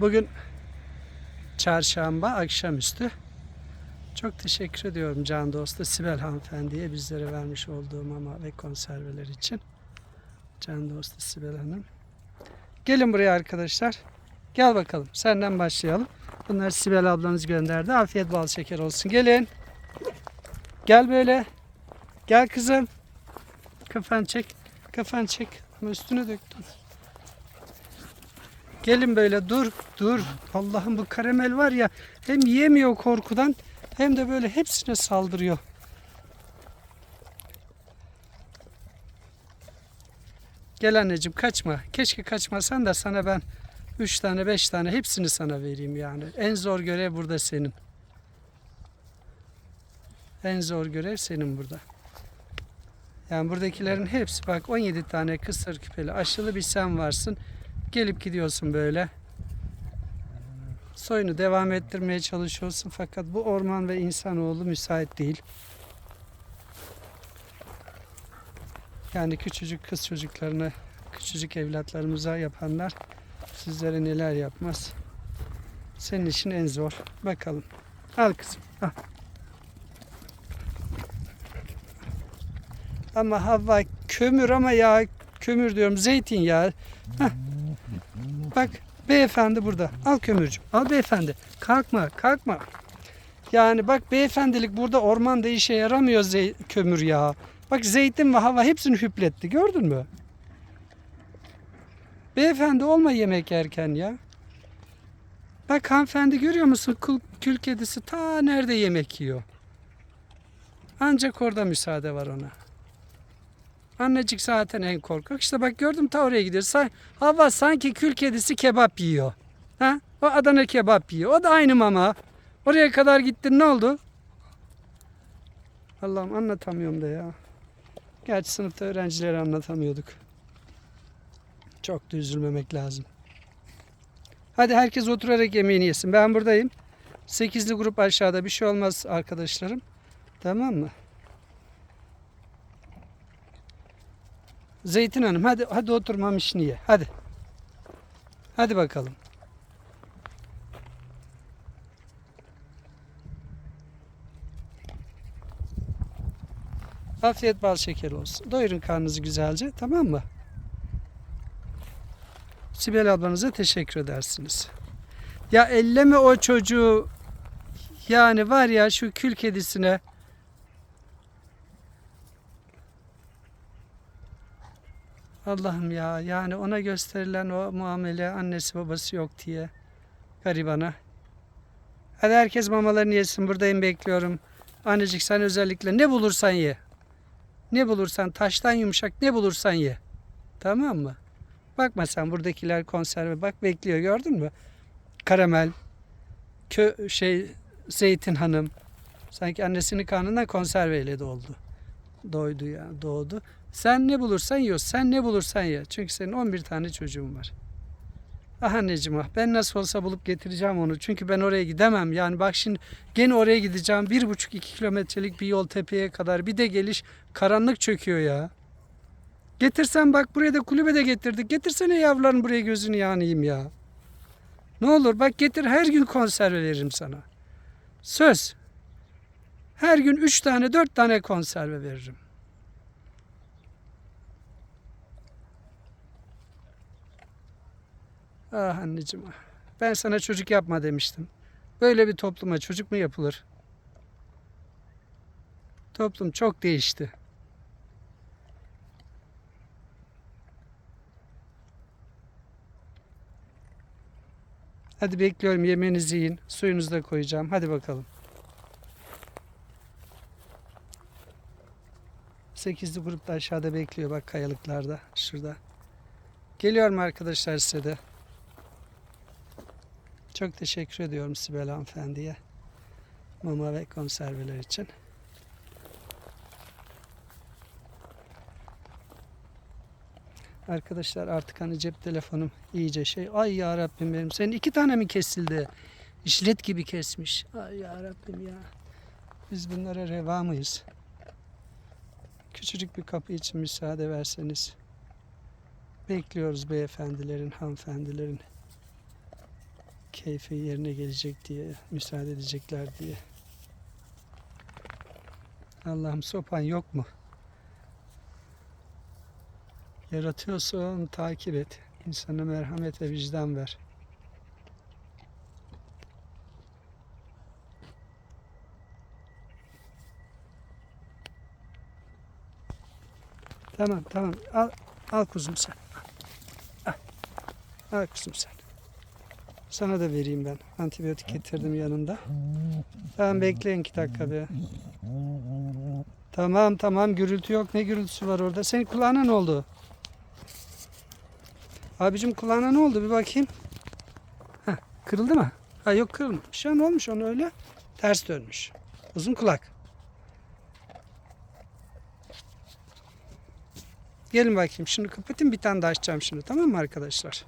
Bugün çarşamba akşamüstü. Çok teşekkür ediyorum can dostu Sibel hanımefendiye bizlere vermiş olduğu mama ve konserveler için. Can dostu Sibel Hanım. Gelin buraya arkadaşlar. Gel bakalım. Senden başlayalım. Bunları Sibel ablanız gönderdi. Afiyet bal şeker olsun. Gelin. Gel böyle. Gel kızım. Kafan çek. Kafan çek. Ama üstüne döktün. Gelin böyle dur dur. Allah'ım bu karamel var ya hem yemiyor korkudan hem de böyle hepsine saldırıyor. Gel anneciğim kaçma. Keşke kaçmasan da sana ben 3 tane 5 tane hepsini sana vereyim yani. En zor görev burada senin. En zor görev senin burada. Yani buradakilerin hepsi bak 17 tane kısır küpeli aşılı bir sen varsın. Gelip gidiyorsun böyle. Soyunu devam ettirmeye çalışıyorsun fakat bu orman ve insanoğlu müsait değil. Yani küçücük kız çocuklarına, küçücük evlatlarımıza yapanlar sizlere neler yapmaz. Senin için en zor. Bakalım. Al kızım. Al. Ama hava kömür ama ya kömür diyorum zeytinyağı. Heh. Bak beyefendi burada. Al kömürcüm. Al beyefendi. Kalkma kalkma. Yani bak beyefendilik burada ormanda işe yaramıyor kömür yağı. Bak zeytin ve hava hepsini hüpletti. Gördün mü? Beyefendi olma yemek yerken ya. Bak hanımefendi görüyor musun? Kul, kül kedisi ta nerede yemek yiyor. Ancak orada müsaade var ona. Annecik zaten en korkak. İşte bak gördüm ta oraya gidiyor. Sa- hava sanki kül kedisi kebap yiyor. Ha? O Adana kebap yiyor. O da aynı mama. Oraya kadar gittin ne oldu? Allah'ım anlatamıyorum da ya. Gerçi sınıfta öğrencilere anlatamıyorduk. Çok da üzülmemek lazım. Hadi herkes oturarak yemeğini yesin. Ben buradayım. Sekizli grup aşağıda bir şey olmaz arkadaşlarım. Tamam mı? Zeytin Hanım hadi hadi oturmam işini ye. Hadi. Hadi bakalım. Afiyet bal şeker olsun. Doyurun karnınızı güzelce tamam mı? Sibel ablanıza teşekkür edersiniz. Ya elleme o çocuğu. Yani var ya şu kül kedisine. Allah'ım ya yani ona gösterilen o muamele annesi babası yok diye garibana. Hadi herkes mamalarını yesin buradayım bekliyorum. Annecik sen özellikle ne bulursan ye. Ne bulursan taştan yumuşak ne bulursan ye. Tamam mı? Bakma sen buradakiler konserve bak bekliyor gördün mü? Karamel, kö şey Zeytin Hanım. Sanki annesinin karnından konserveyle doldu. Doydu ya doğdu. Sen ne bulursan yiyorsun. Sen ne bulursan ye. Çünkü senin 11 tane çocuğun var. Ah anneciğim ah ben nasıl olsa bulup getireceğim onu. Çünkü ben oraya gidemem. Yani bak şimdi gene oraya gideceğim. Bir buçuk iki kilometrelik bir yol tepeye kadar. Bir de geliş karanlık çöküyor ya. Getirsen bak buraya da kulübede getirdik. Getirsene yavruların buraya gözünü yanayım ya. Ne olur bak getir her gün konserve veririm sana. Söz. Her gün üç tane dört tane konserve veririm. Ah anneciğim ah. Ben sana çocuk yapma demiştim. Böyle bir topluma çocuk mu yapılır? Toplum çok değişti. Hadi bekliyorum yemeğinizi yiyin. Suyunuzu da koyacağım. Hadi bakalım. Sekizli grup da aşağıda bekliyor bak kayalıklarda. Şurada. Geliyorum arkadaşlar size de. Çok teşekkür ediyorum Sibel hanımefendiye. Mama ve konserveler için. Arkadaşlar artık hani cep telefonum iyice şey. Ay ya Rabbim benim. Senin iki tane mi kesildi? İşlet gibi kesmiş. Ay ya Rabbim ya. Biz bunlara reva mıyız? Küçücük bir kapı için müsaade verseniz. Bekliyoruz beyefendilerin, hanımefendilerin. keyfi yerine gelecek diye, müsaade edecekler diye. Allah'ım sopan yok mu? Yaratıyorsun takip et. İnsana merhamet ve vicdan ver. Tamam tamam al, al kuzum sen. Al. Al kuzum sen. Sana da vereyim ben. Antibiyotik getirdim yanında. Tamam bekleyin iki dakika bir. Tamam tamam gürültü yok. Ne gürültüsü var orada? Senin kulağına ne oldu? Abicim kulağına ne oldu? Bir bakayım. Heh, kırıldı mı? Ha yok kırılmamış. Ya ne olmuş onu öyle? Ters dönmüş. Uzun kulak. Gelin bakayım. Şunu kapatayım bir tane daha açacağım şimdi. Tamam mı arkadaşlar?